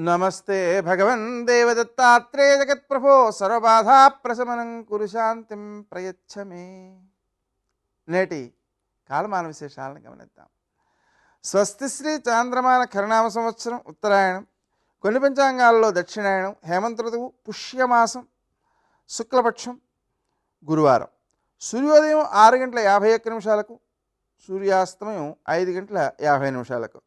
నమస్తే భగవన్ దేవదత్తాత్రే జగత్ప్రభో సర్వబాధా ప్రశమనం కురు శాంతిం ప్రయచ్చమే. నేటి కాలమాన విశేషాలను గమనిద్దాం. స్వస్తి శ్రీ చాంద్రమాన కరుణామ సంవత్సరం ఉత్తరాయణం కొన్ని పంచాంగాల్లో దక్షిణాయనం హేమంత ఋతువు పుష్యమాసం శుక్లపక్షం గురువారం. సూర్యోదయం ఆరు గంటల యాభై ఒక్క నిమిషాలకు సూర్యాస్తమయం ఐదు గంటల యాభై నిమిషాలకు.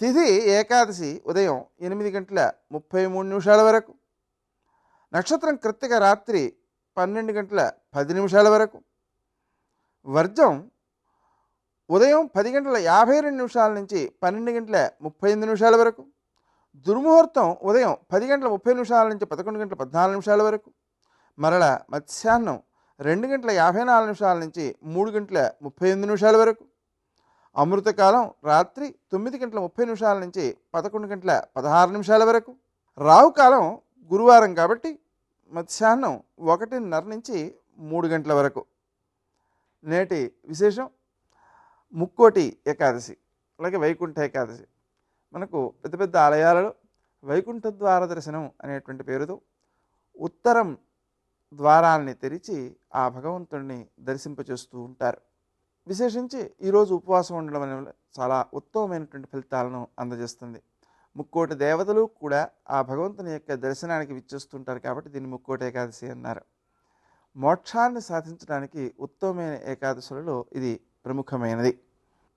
తిథి ఏకాదశి ఉదయం ఎనిమిది గంటల ముప్పై మూడు నిమిషాల వరకు. నక్షత్రం కృత్తిక రాత్రి పన్నెండు గంటల పది నిమిషాల వరకు. వర్జం ఉదయం పది గంటల యాభై రెండు నిమిషాల నుంచి పన్నెండు గంటల ముప్పై ఎనిమిది నిమిషాల వరకు. దుర్ముహూర్తం ఉదయం పది గంటల ముప్పై నిమిషాల నుంచి పదకొండు గంటల పద్నాలుగు నిమిషాల వరకు. మరల మధ్యాహ్నం రెండు గంటల యాభై నాలుగు నిమిషాల నుంచి మూడు గంటల ముప్పై ఎనిమిది నిమిషాల వరకు. అమృతకాలం రాత్రి తొమ్మిది గంటల ముప్పై నిమిషాల నుంచి పదకొండు గంటల పదహారు నిమిషాల వరకు. రావుకాలం గురువారం కాబట్టి మధ్యాహ్నం ఒకటిన్నర నుంచి మూడు గంటల వరకు. నేటి విశేషం ముక్కోటి ఏకాదశి అలాగే వైకుంఠ ఏకాదశి. మనకు పెద్ద పెద్ద ఆలయాలలో వైకుంఠ ద్వార దర్శనం అనేటువంటి పేరుతో ఉత్తరం ద్వారాల్ని తెరిచి ఆ భగవంతుడిని దర్శింపచేస్తూ ఉంటారు. విశేషించి ఈరోజు ఉపవాసం ఉండడం వల్ల చాలా ఉత్తమమైనటువంటి ఫలితాలను అందజేస్తుంది. ముక్కోటి దేవతలు కూడా ఆ భగవంతుని యొక్క దర్శనానికి విచ్చేస్తుంటారు కాబట్టి దీన్ని ముక్కోటి ఏకాదశి అన్నారు. మోక్షాన్ని సాధించడానికి ఉత్తమమైన ఏకాదశులలో ఇది ప్రముఖమైనది.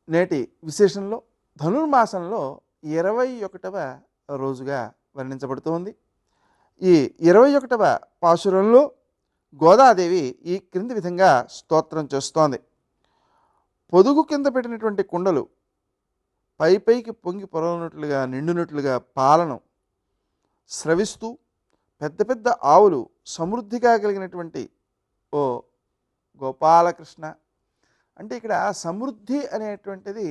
నేటి విశేషంలో ధనుర్మాసంలో ఇరవై ఒకటవ రోజుగా వర్ణించబడుతోంది. ఈ ఇరవై ఒకటవ పాశురంలో గోదాదేవి ఈ క్రింది విధంగా స్తోత్రం చేస్తోంది. పొదుగు కింద పెట్టినటువంటి కుండలు పై పైకి పొంగి పొరలినట్లుగా నిండునట్లుగా పాలను స్రవిస్తూ పెద్ద పెద్ద ఆవులు సమృద్ధిగా కలిగినటువంటి ఓ గోపాలకృష్ణ. అంటే ఇక్కడ సమృద్ధి అనేటువంటిది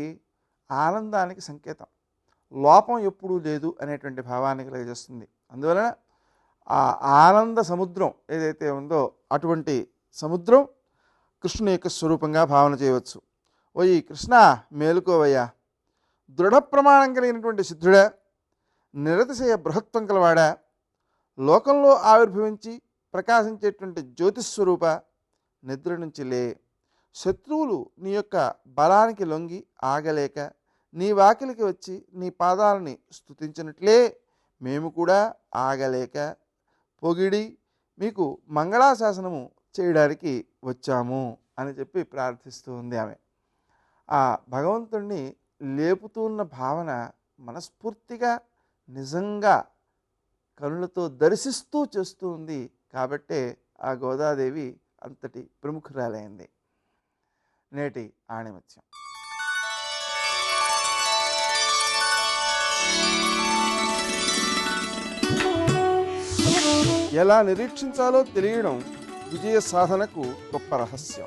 ఆనందానికి సంకేతం. లోపం ఎప్పుడూ లేదు అనేటువంటి భావాన్ని కలిగజేస్తుంది అందువలన ఆ ఆనంద సముద్రం ఏదైతే ఉందో అటువంటి సముద్రం కృష్ణుని యొక్క స్వరూపంగా భావన చేయవచ్చు. ఓయి కృష్ణ మేలుకోవయ్యా. దృఢ ప్రమాణం కలిగినటువంటి సిద్ధుడా నిరతిశయ బృహత్వం కలవాడా? లోకంలో ఆవిర్భవించి ప్రకాశించేటువంటి జ్యోతిస్వరూప నిద్ర నుంచి లే. శత్రువులు నీ యొక్క బలానికి లొంగి ఆగలేక నీ వాకిలికి వచ్చి నీ పాదాలని స్తుతించినట్లే మేము కూడా ఆగలేక పొగిడి మీకు మంగళాశాసనము చేయడానికి వచ్చాము అని చెప్పి ప్రార్థిస్తూ ఉంది ఆమె. ఆ భగవంతుణ్ణి లేపుతున్న భావన మనస్ఫూర్తిగా నిజంగా కనులతో దర్శిస్తూ చేస్తూ ఉంది కాబట్టే ఆ గోదాదేవి అంతటి ప్రముఖురాలైంది. నేటి ఆణిమత్యం. ఎలా నిరీక్షించాలో తెలియడం విజయ సాధనకు గొప్ప రహస్యం.